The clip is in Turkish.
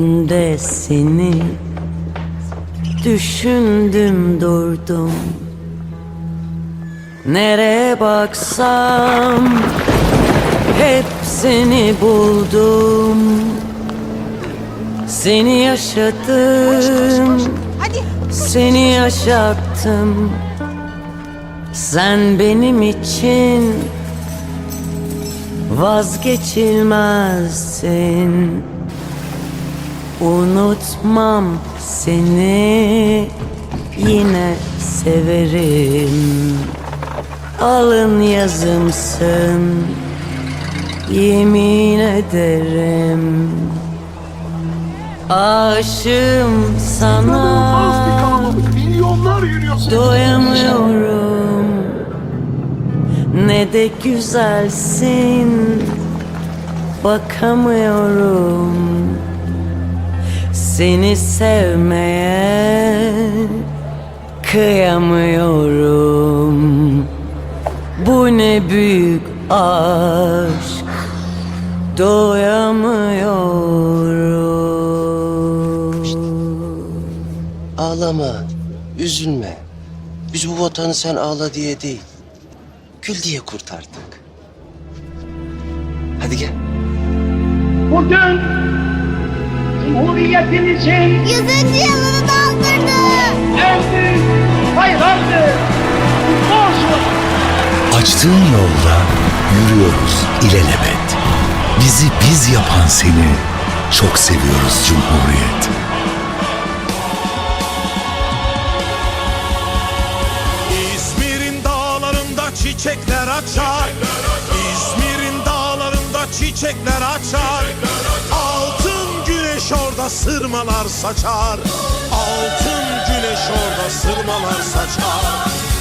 de seni düşündüm durdum. Nereye baksam hep seni buldum. Seni yaşadım. Seni yaşattım. Sen benim için Vazgeçilmezsin Unutmam seni Yine severim. Alın yazımsın Yemin ederim. Aşığım sana. Doyamıyorum. Ne de güzelsin Bakamıyorum Seni sevmeye Kıyamıyorum Bu ne büyük aşk Doyamıyorum Ağlama, üzülme. Biz bu vatanı sen ağla diye değil, gül diye kurtardık. Hadi gel. Bugün Cumhuriyetimizin Yüzüncü yılını doldurdu. en büyük olsun. Açtığın yolda yürüyoruz ilelebet. Bizi biz yapan seni çok seviyoruz Cumhuriyet. İzmir'in dağlarında çiçekler açar İzmir'in dağlarında çiçekler açar güneş sırmalar saçar. Altın güneş orada sırmalar saçar